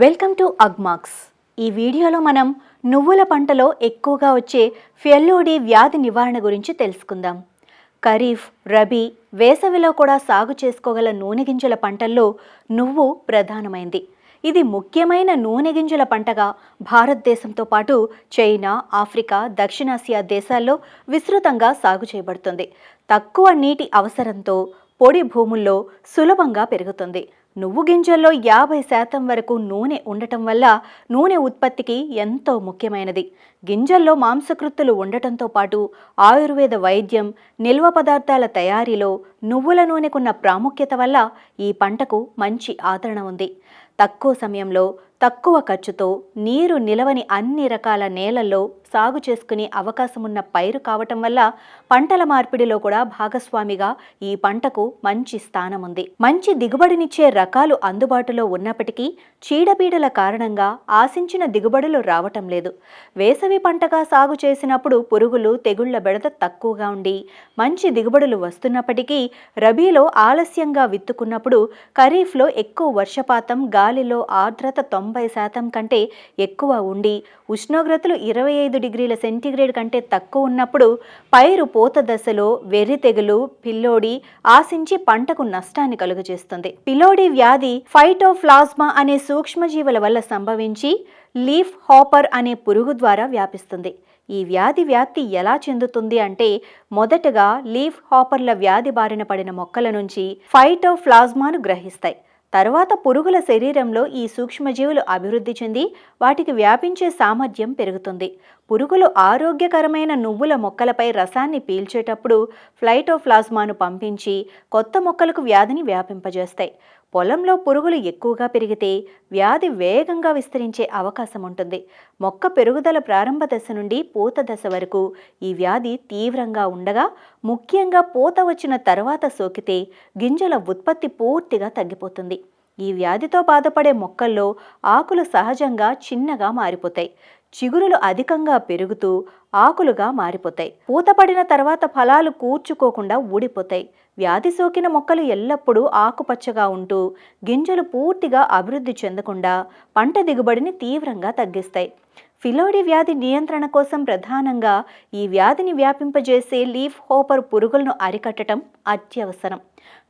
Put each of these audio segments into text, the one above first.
Welcome to Agmax. ఈ వీడియోలో మనం నువ్వుల పంటలో ఎక్కువగా వచ్చే ఫెల్లోడి వ్యాధి నివారణ గురించి తెలుసుకుందాం. ఖరీఫ్ రబీ వేసవిలో కూడా సాగు చేసుకోగల నూనె గింజల పంటల్లో నువ్వు ప్రధానమైంది. ఇది ముఖ్యమైన నూనె గింజల పంటగా భారతదేశంతో పాటు చైనా ఆఫ్రికా దక్షిణాసియా దేశాల్లో విస్తృతంగా సాగు చేయబడుతుంది. తక్కువ నీటి అవసరంతో పొడి భూముల్లో సులభంగా పెరుగుతుంది. నువ్వు గింజల్లో యాభై శాతం వరకు నూనె ఉండటం వల్ల నూనె ఉత్పత్తికి ఎంతో ముఖ్యమైనది. గింజల్లో మాంసకృత్తులు ఉండటంతో పాటు ఆయుర్వేద వైద్యం నిల్వ పదార్థాల తయారీలో నువ్వుల నూనెకున్న ప్రాముఖ్యత వల్ల ఈ పంటకు మంచి ఆదరణ ఉంది. తక్కువ సమయంలో తక్కువ ఖర్చుతో నీరు నిలవని అన్ని రకాల నేలల్లో సాగు చేసుకునే అవకాశం ఉన్న పైరు కావటం వల్ల పంటల మార్పిడిలో కూడా భాగస్వామిగా ఈ పంటకు మంచి స్థానం ఉంది మంచి దిగుబడినిచ్చే రకాలు అందుబాటులో ఉన్నప్పటికీ చీడపీడల కారణంగా ఆశించిన దిగుబడులు రావటం లేదు. వేసవి పంటగా సాగు చేసినప్పుడు పురుగులు తెగుళ్ళ బెడద తక్కువగా ఉండి మంచి దిగుబడులు వస్తున్నప్పటికీ రబీలో ఆలస్యంగా విత్తుకున్నప్పుడు ఖరీఫ్లో ఎక్కువ వర్షపాతం గాలిలో ఆర్ద్రత తొంభై శాతం కంటే ఎక్కువ ఉండి ఉష్ణోగ్రతలు ఇరవై ఐదు డిగ్రీల సెంటీగ్రేడ్ కంటే తక్కువ ఉన్నప్పుడు పైరు పూత దశలో వెర్రి తెగులు పిల్లోడి ఆశించి పంటకు నష్టాన్ని కలుగజేస్తుంది. పిల్లోడి వ్యాధి ఫైటోఫ్లాస్మా అనే సూక్ష్మజీవుల వల్ల సంభవించి లీఫ్ హాపర్ అనే పురుగు ద్వారా వ్యాపిస్తుంది. ఈ వ్యాధి వ్యాప్తి ఎలా చెందుతుంది అంటే మొదటగా లీఫ్ హాపర్ల వ్యాధి బారిన పడిన మొక్కల నుంచి ఫైటోఫ్లాస్మాను గ్రహిస్తాయి. తర్వాత పురుగుల శరీరంలో ఈ సూక్ష్మజీవులు అభివృద్ధి చెంది వాటికి వ్యాపించే సామర్థ్యం పెరుగుతుంది. పురుగులు ఆరోగ్యకరమైన నువ్వుల మొక్కలపై రసాన్ని పీల్చేటప్పుడు ఫ్లైటోఫ్లాస్మాను పంపించి కొత్త మొక్కలకు వ్యాధిని వ్యాపింపజేస్తాయి. పొలంలో పురుగులు ఎక్కువగా పెరిగితే వ్యాధి వేగంగా విస్తరించే అవకాశం ఉంటుంది. మొక్క పెరుగుదల ప్రారంభ దశ నుండి పూత దశ వరకు ఈ వ్యాధి తీవ్రంగా ఉండగా ముఖ్యంగా పూత వచ్చిన తర్వాత సోకితే గింజల ఉత్పత్తి పూర్తిగా తగ్గిపోతుంది. ఈ వ్యాధితో బాధపడే మొక్కల్లో ఆకులు సహజంగా చిన్నగా మారిపోతాయి. చిగురులు అధికంగా పెరుగుతూ ఆకులుగా మారిపోతాయి. పూతపడిన తర్వాత ఫలాలు కూర్చుకోకుండా ఊడిపోతాయి. వ్యాధి సోకిన మొక్కలు ఎల్లప్పుడూ ఆకుపచ్చగా ఉంటూ గింజలు పూర్తిగా అభివృద్ధి చెందకుండా పంట దిగుబడిని తీవ్రంగా తగ్గిస్తాయి. ఫిలోడి వ్యాధి నియంత్రణ కోసం ప్రధానంగా ఈ వ్యాధిని వ్యాపింపజేసే లీఫ్ హోపర్ పురుగులను అరికట్టడం అత్యవసరం.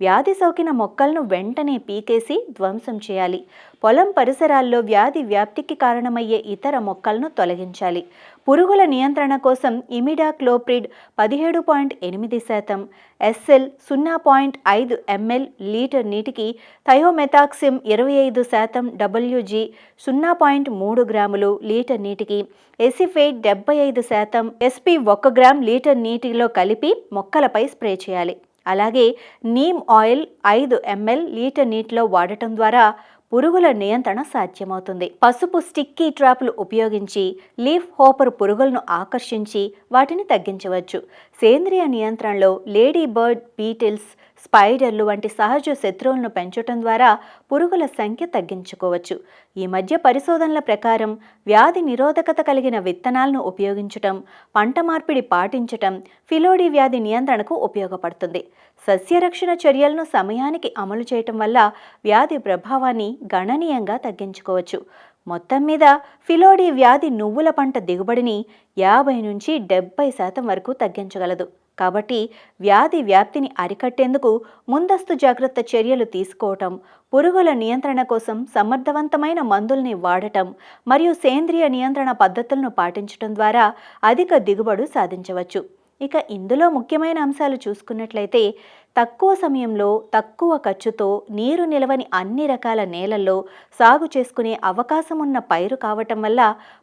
వ్యాధి సోకిన మొక్కలను వెంటనే పీకేసి ధ్వంసం చేయాలి. పొలం పరిసరాల్లో వ్యాధి వ్యాప్తికి కారణమయ్యే ఇతర మొక్కలను తొలగించాలి. పురుగుల నియంత్రణ కోసం ఇమిడాక్లోప్రిడ్ పదిహేడు పాయింట్ ఎనిమిది శాతం ఎస్ఎల్ సున్నా పాయింట్ ఐదు ఎంఎల్ లీటర్ నీటికి థయోమెథాక్సిమ్ ఇరవై ఐదు శాతం డబ్ల్యూజీ సున్నా పాయింట్ మూడు గ్రాములు లీటర్ నీటికి ఎసిఫేట్ డెబ్బై ఐదు శాతం ఎస్పి ఒక గ్రామ్ లీటర్ నీటిలో కలిపి మొక్కలపై స్ప్రే చేయాలి. అలాగే నీమ్ ఆయిల్ ఐదు ఎంఎల్ లీటర్ నీటిలో వాడటం ద్వారా పురుగుల నియంత్రణ సాధ్యమవుతుంది. పసుపు స్టిక్కీ ట్రాప్లు ఉపయోగించి లీఫ్ హోపర్ పురుగులను ఆకర్షించి వాటిని తగ్గించవచ్చు. సేంద్రియ నియంత్రణలో లేడీ బర్డ్ బీటిల్స్ స్పైడర్లు వంటి సహజ శత్రువులను పెంచటం ద్వారా పురుగుల సంఖ్య తగ్గించుకోవచ్చు. ఈ మధ్య పరిశోధనల ప్రకారం వ్యాధి నిరోధకత కలిగిన విత్తనాలను ఉపయోగించటం పంట మార్పిడి పాటించటం ఫిలోడి వ్యాధి నియంత్రణకు ఉపయోగపడుతుంది. సస్యరక్షణ చర్యలను సమయానికి అమలు చేయటం వల్ల వ్యాధి ప్రభావాన్ని గణనీయంగా తగ్గించుకోవచ్చు. మొత్తం మీద ఫిలోడి వ్యాధి నువ్వుల పంట దిగుబడిని యాభై నుంచి డెబ్బై శాతం వరకు తగ్గించగలదు. కాబట్టి వ్యాధి వ్యాప్తిని అరికట్టేందుకు ముందస్తు జాగ్రత్త చర్యలు తీసుకోవటం పురుగుల నియంత్రణ కోసం సమర్థవంతమైన మందుల్ని వాడటం మరియు సేంద్రియ నియంత్రణ పద్ధతులను పాటించడం ద్వారా అధిక దిగుబడు సాధించవచ్చు. ఇక ఇందులో ముఖ్యమైన అంశాలు చూసుకున్నట్లయితే తక్కువ సమయంలో తక్కువ ఖర్చుతో నీరు నిలవని అన్ని రకాల నేలల్లో సాగు చేసుకునే అవకాశం ఉన్న పైరు కావటం వల్ల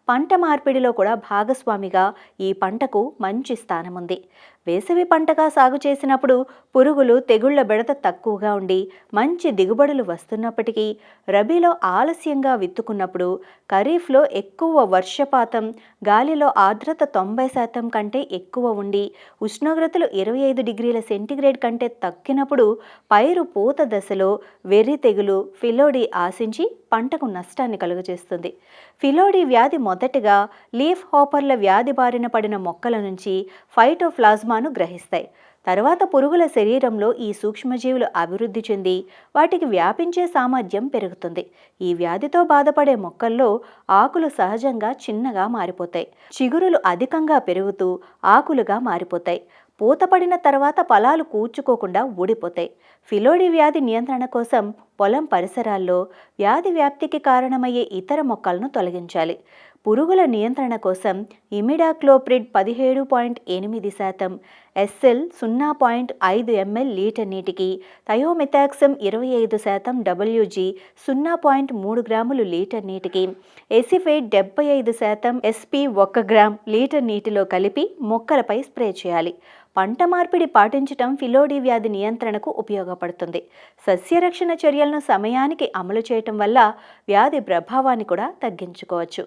పంట మార్పిడిలో కూడా భాగస్వామిగా ఈ పంటకు మంచి స్థానం ఉంది వేసవి పంటగా సాగు చేసినప్పుడు పురుగులు తెగుళ్ళ బెడత తక్కువగా ఉండి మంచి దిగుబడులు వస్తున్నప్పటికీ రబీలో ఆలస్యంగా విత్తుకున్నప్పుడు ఖరీఫ్లో ఎక్కువ వర్షపాతం గాలిలో ఆర్ద్రత తొంభై శాతం కంటే ఎక్కువ ఉండి ఉష్ణోగ్రతలు ఇరవై ఐదు డిగ్రీల సెంటీగ్రేడ్ కంటే తక్కినప్పుడు పైరు పూత దశలో వెర్రి తెగులు ఫిలోడి ఆశించి పంటకు నష్టాన్ని కలుగజేస్తుంది. ఫిలోడి వ్యాధి మొదటగా లీఫ్ హాపర్ల వ్యాధి బారిన పడిన మొక్కల నుంచి ఫైటోప్లాజ్మాను గ్రహిస్తాయి. తర్వాత పురుగుల శరీరంలో ఈ సూక్ష్మజీవులు అభివృద్ధి చెంది వాటికి వ్యాపించే సామర్థ్యం పెరుగుతుంది. ఈ వ్యాధితో బాధపడే మొక్కల్లో ఆకులు సహజంగా చిన్నగా మారిపోతాయి. చిగురులు అధికంగా పెరుగుతూ ఆకులుగా మారిపోతాయి. పూతపడిన తర్వాత ఫలాలు కూర్చుకోకుండా ఊడిపోతాయి. ఫిలోడి వ్యాధి నియంత్రణ కోసం పొలం పరిసరాల్లో వ్యాధి వ్యాప్తికి కారణమయ్యే ఇతర మొక్కలను తొలగించాలి. పురుగుల నియంత్రణ కోసం ఇమిడాక్లోప్రిడ్ పదిహేడు పాయింట్ ఎనిమిది శాతం ఎస్ఎల్ సున్నా పాయింట్ ఐదు ఎంఎల్ లీటర్ నీటికి థయోమిథాక్సమ్ ఇరవై ఐదు శాతం డబ్ల్యూజీ సున్నా పాయింట్ మూడు గ్రాములు లీటర్ నీటికి ఎసిఫేట్ డెబ్బై ఐదు శాతం ఎస్పి ఒక్క గ్రామ్ లీటర్ నీటిలో కలిపి మొక్కలపై స్ప్రే చేయాలి. పంట మార్పిడి పాటించటం ఫిలోడి వ్యాధి నియంత్రణకు ఉపయోగపడుతుంది. సస్యరక్షణ చర్యలను సమయానికి అమలు చేయటం వల్ల వ్యాధి ప్రభావాన్ని కూడా తగ్గించుకోవచ్చు.